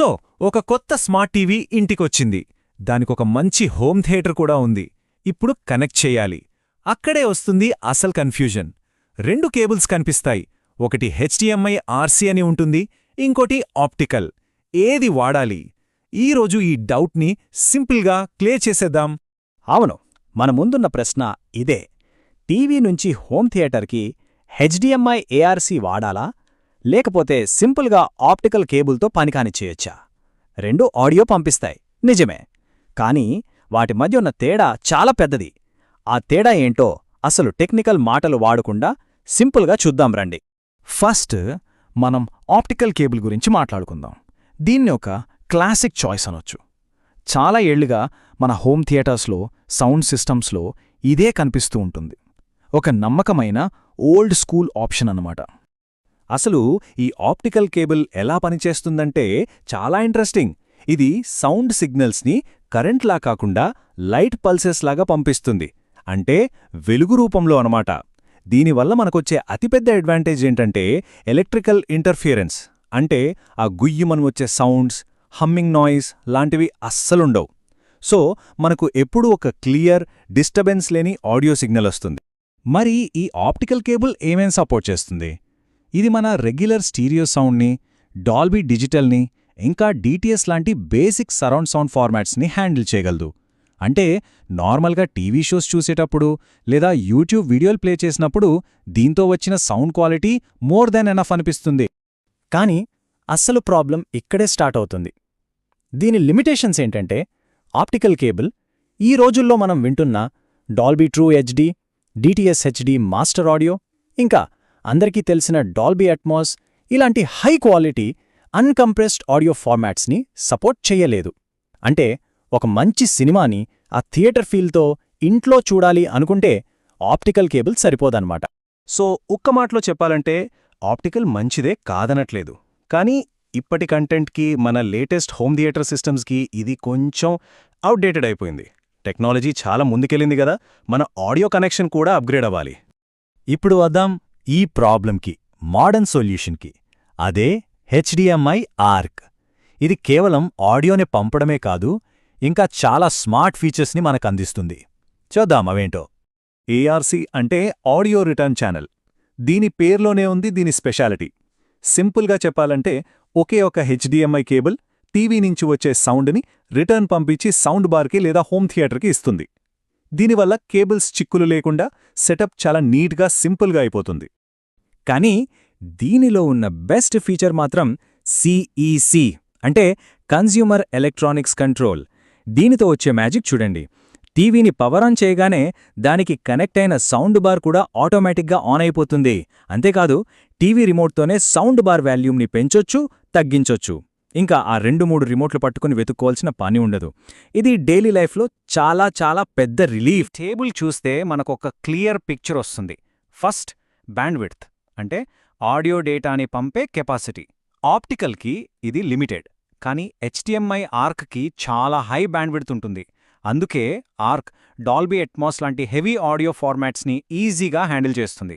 So ఒక కొత్త smart TV ఇంటికొచ్చింది. దానికొక మంచి హోమ్ థియేటర్ కూడా ఉంది. ఇప్పుడు కనెక్ట్ చేయాలి. అక్కడే వస్తుంది అసల్ కన్ఫ్యూజన్. రెండు కేబుల్స్ కనిపిస్తాయి. ఒకటి హెచ్డిఎంఐ ఆర్సీ అని ఉంటుంది. ఇంకోటి ఆప్టికల్. ఏది వాడాలి? ఈరోజు ఈ డౌట్ని సింపుల్గా క్లియర్ చేసేద్దాం. అవును. మన ముందున్న ప్రశ్న ఇదే. టీవీ నుంచి హోమ్ థియేటర్కి హెచ్డిఎంఐ ఏఆర్సీ వాడాలా? లేకపోతే సింపుల్గా ఆప్టికల్ కేబుల్తో పనికాని చేయొచ్చా? రెండు ఆడియో పంపిస్తాయి. నిజమే. కానీ వాటి మధ్య ఉన్న తేడా చాలా పెద్దది. ఆ తేడా ఏంటో అసలు టెక్నికల్ మాటలు వాడకుండా సింపుల్గా చూద్దాం రండి. ఫస్ట్ మనం ఆప్టికల్ కేబుల్ గురించి మాట్లాడుకుందాం. దీన్ని ఒక క్లాసిక్ చాయిస్ అనొచ్చు. చాలా ఏళ్ళుగా మన హోమ్ థియేటర్స్లో సౌండ్ సిస్టమ్స్లో ఇదే కనిపిస్తూ ఉంటుంది. ఒక నమ్మకమైన ఓల్డ్ స్కూల్ ఆప్షన్ అన్నమాట. అసలు ఈ ఆప్టికల్ కేబుల్ ఎలా పనిచేస్తుందంటే చాలా ఇంట్రెస్టింగ్. ఇది సౌండ్ సిగ్నల్స్ని కరెంట్లా కాకుండా లైట్ పల్సెస్ లాగా పంపిస్తుంది. అంటే వెలుగు రూపంలో అనమాట దీనివల్ల మనకొచ్చే అతిపెద్ద అడ్వాంటేజ్ ఏంటంటే ఎలక్ట్రికల్ ఇంటర్ఫియరెన్స్. అంటే ఆ గుయ్యమని వచ్చే సౌండ్స్ హమ్మింగ్ నాయిస్ లాంటివి అస్సలుండవు సో మనకు ఎప్పుడూ ఒక క్లియర్ డిస్టర్బెన్స్ లేని ఆడియో సిగ్నల్ వస్తుంది. మరి ఈ ఆప్టికల్ కేబుల్ ఏమేం సపోర్ట్ చేస్తుంది? ఇది మన రెగ్యులర్ స్టీరియో సౌండ్ని డాల్బీ డిజిటల్ని ఇంకా డిటిఎస్ లాంటి బేసిక్ సరౌండ్ సౌండ్ ఫార్మాట్స్ని హ్యాండిల్ చేయగలదు. అంటే నార్మల్గా టీవీ షోస్ చూసేటప్పుడు లేదా యూట్యూబ్ వీడియోలు ప్లే చేసినప్పుడు దీంతో వచ్చిన sound quality more than enough అనిపిస్తుంది. కానీ అస్సలు ప్రాబ్లం ఇక్కడే స్టార్ట్ అవుతుంది. దీని లిమిటేషన్స్ ఏంటంటే ఆప్టికల్ కేబుల్ ఈ రోజుల్లో మనం వింటున్న Dolby True HD DTS HD Master Audio ఇంకా అందరికీ తెలిసిన డాల్బీ అట్మాస్ ఇలాంటి హై క్వాలిటీ అన్కంప్రెస్డ్ ఆడియో ఫార్మాట్స్ని సపోర్ట్ చెయ్యలేదు అంటే ఒక మంచి సినిమాని ఆ థియేటర్ ఫీల్తో ఇంట్లో చూడాలి అనుకుంటే ఆప్టికల్ కేబుల్ సరిపోదన్నమాట. సో ఒక్క మాటలో చెప్పాలంటే ఆప్టికల్ మంచిదే కాదనట్లేదు. కానీ ఇప్పటి కంటెంట్కి మన లేటెస్ట్ హోమ్ థియేటర్ సిస్టమ్స్కి ఇది కొంచెం అవుట్డేటెడ్ అయిపోయింది. టెక్నాలజీ చాలా ముందుకెళ్ళింది కదా మన ఆడియో కనెక్షన్ కూడా అప్గ్రేడ్ అవ్వాలి. ఇప్పుడు వద్దాం. ఈ ప్రాబ్లంకి మోడర్న్ సొల్యూషన్కి అదే హెచ్డిఎంఐ ఆర్క్. ఇది కేవలం ఆడియోని పంపడమే కాదు ఇంకా చాలా స్మార్ట్ ఫీచర్స్ని మనకు అందిస్తుంది చూద్దాం అవేంటో. ఏఆర్సి అంటే ఆడియో రిటర్న్ ఛానల్. దీని పేర్లోనే ఉంది దీని స్పెషాలిటీ. సింపుల్గా చెప్పాలంటే ఒకే ఒక హెచ్డిఎంఐ కేబుల్ టీవీ నుంచి వచ్చే సౌండ్ని రిటర్న్ పంపించి సౌండ్ బార్కి లేదా హోమ్ థియేటర్కి ఇస్తుంది. దీనివల్ల కేబుల్స్ చిక్కులు లేకుండా సెటప్ చాలా నీట్గా సింపుల్గా అయిపోతుంది. కానీ దీనిలో ఉన్న బెస్ట్ ఫీచర్ మాత్రం సిఈసి అంటే కన్జ్యూమర్ ఎలక్ట్రానిక్స్ కంట్రోల్. దీనితో వచ్చే మ్యాజిక్ చూడండి. టీవీని పవర్ ఆన్ చేయగానే దానికి కనెక్ట్ అయిన సౌండ్ బార్ కూడా ఆటోమేటిక్గా ఆన్ అయిపోతుంది. అంతేకాదు టీవీ రిమోట్తోనే సౌండ్ బార్ వాల్యూమ్ని పెంచొచ్చు తగ్గించొచ్చు. ఇంకా ఆ రెండు మూడు రిమోట్లు పట్టుకుని వెతుక్కోవాల్సిన పని ఉండదు. ఇది డైలీ లైఫ్లో చాలా చాలా పెద్ద రిలీఫ్. టేబుల్ చూస్తే మనకొక క్లియర్ పిక్చర్ వస్తుంది. First bandwidth. అంటే ఆడియో డేటాని పంపే కెపాసిటీ. ఆప్టికల్కి ఇది లిమిటెడ్. కానీ హెచ్టిఎంఐ ఆర్క్కి చాలా హై బ్యాండ్విడ్త్ ఉంటుంది. అందుకే ఆర్క్ డాల్బీ ఎట్మాస్ లాంటి హెవీ ఆడియో ఫార్మాట్స్ని ఈజీగా హ్యాండిల్ చేస్తుంది.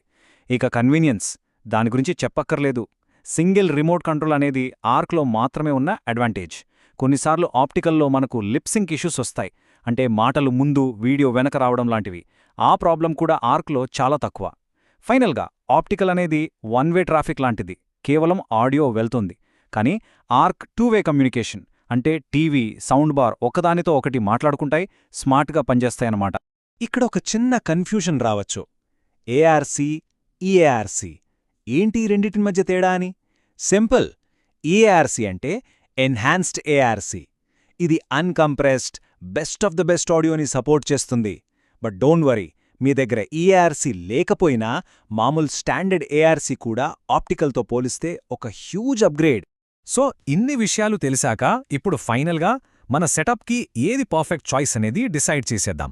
ఇక కన్వీనియన్స్. దాని గురించి చెప్పక్కర్లేదు. సింగిల్ రిమోట్ కంట్రోల్ అనేది ఆర్క్లో మాత్రమే ఉన్న అడ్వాంటేజ్. కొన్నిసార్లు ఆప్టికల్లో మనకు లిప్సింక్ ఇష్యూస్ వస్తాయి. అంటే మాటలు ముందు వీడియో వెనక రావడం లాంటివి. ఆ ప్రాబ్లం కూడా ఆర్క్లో చాలా తక్కువ. ఫైనల్గా ఆప్టికల్ అనేది వన్ వే ట్రాఫిక్ లాంటిది. కేవలం ఆడియో వెళ్తుంది. కానీ ఆర్క్ టూ వే కమ్యూనికేషన్ అంటే టీవీ సౌండ్ బార్ ఒకదానితో ఒకటి మాట్లాడుకుంటాయి స్మార్ట్గా పనిచేస్తాయన్నమాట ఇక్కడ ఒక చిన్న కన్ఫ్యూషన్ రావచ్చు. ఏఆర్సీ ఈఏఆర్సీ ఏంటి రెండింటి మధ్య తేడా అని? సింపుల్. ఈఏఆర్సి అంటే ఎన్హాన్స్డ్ ఏఆర్సీ ఇది uncompressed best of the best ఆడియోని support చేస్తుంది. బట్ డోంట్ వరీ మీ దగ్గర ఈఏఆర్సి లేకపోయినా మామూలు స్టాండర్డ్ ఏఆర్సీ కూడా ఆప్టికల్తో పోలిస్తే ఒక హ్యూజ్ అప్గ్రేడ్. సో ఇన్ని విషయాలు తెలిసాక ఇప్పుడు ఫైనల్గా మన సెటప్కి ఏది పర్ఫెక్ట్ చాయిస్ అనేది డిసైడ్ చేసేద్దాం.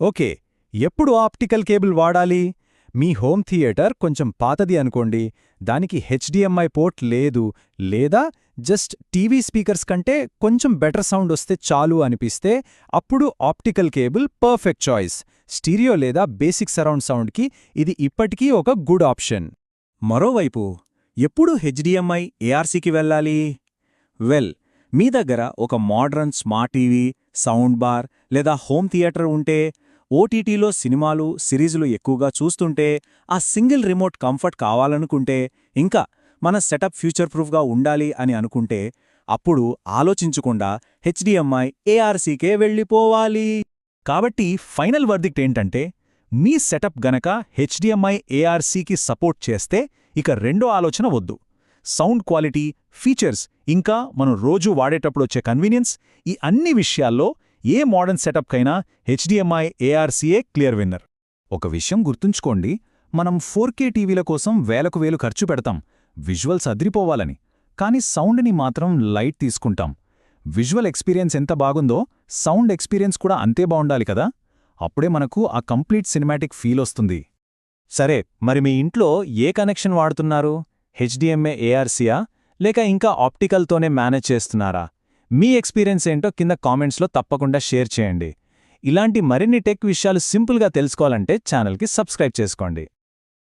ఓకే ఎప్పుడు ఆప్టికల్ కేబుల్ వాడాలి? మీ హోమ్ థియేటర్ కొంచెం పాతది అనుకోండి. దానికి హెచ్డిఎంఐ పోర్ట్ లేదు. లేదా జస్ట్ టీవీ స్పీకర్స్ కంటే కొంచెం బెటర్ సౌండ్ వస్తే చాలు అనిపిస్తే అప్పుడు optical cable perfect choice. Stereo లేదా బేసిక్ సరౌండ్ సౌండ్కి ఇది ఇప్పటికీ ఒక గుడ్ ఆప్షన్. మరోవైపు ఎప్పుడు హెచ్డిఎంఐ ఏఆర్సీకి వెళ్ళాలి? వెల్ మీ దగ్గర ఒక modern smart TV sound bar లేదా హోమ్ థియేటర్ ఉంటే ఓటీటీలో సినిమాలు సిరీజులు ఎక్కువగా చూస్తుంటే ఆ సింగిల్ రిమోట్ కంఫర్ట్ కావాలనుకుంటే ఇంకా మన సెటప్ ఫ్యూచర్ ప్రూఫ్గా ఉండాలి అని అనుకుంటే అప్పుడు ఆలోచించకుండా హెచ్డిఎంఐ ఏఆర్సీకే వెళ్ళిపోవాలి. కాబట్టి ఫైనల్ వర్దిక్ట్ ఏంటంటే మీ సెటప్ గనక హెచ్డిఎంఐ ఏఆర్సీకి సపోర్ట్ చేస్తే ఇక రెండో ఆలోచన వద్దు. సౌండ్ క్వాలిటీ ఫీచర్స్ ఇంకా మనం రోజూ వాడేటప్పుడు వచ్చే కన్వీనియన్స్ ఈ అన్ని విషయాల్లో ఏ మోడర్న్ సెటప్కైనా హెచ్డిఎంఐ ఏఆర్సీఏ క్లియర్ విన్నర్. ఒక విషయం గుర్తుంచుకోండి మనం ఫోర్ కే టీవీల కోసం వేలకు వేలు ఖర్చు పెడతాం విజువల్స్ అద్రిపోవాలని కానీ సౌండ్ని మాత్రం లైట్ తీసుకుంటాం. విజువల్ ఎక్స్పీరియన్స్ ఎంత బాగుందో సౌండ్ ఎక్స్పీరియన్స్ కూడా అంతే బావుండాలి కదా? అప్పుడే మనకు ఆ కంప్లీట్ సినిమాటిక్ ఫీల్ వస్తుంది. సరే మరి మీ ఇంట్లో ఏ కనెక్షన్ వాడుతున్నారు? హెచ్డిఎంఏ ఏఆర్సీయా లేక ఇంకా ఆప్టికల్తోనే మేనేజ్ చేస్తున్నారా? మీ ఎక్స్పీరియన్స్ ఏంటో కింద కామెంట్స్లో తప్పకుండా షేర్ చేయండి. ఇలాంటి మరిన్ని టెక్ విషయాలు సింపుల్గా తెలుసుకోవాలంటే ఛానల్కి సబ్స్క్రైబ్ చేసుకోండి.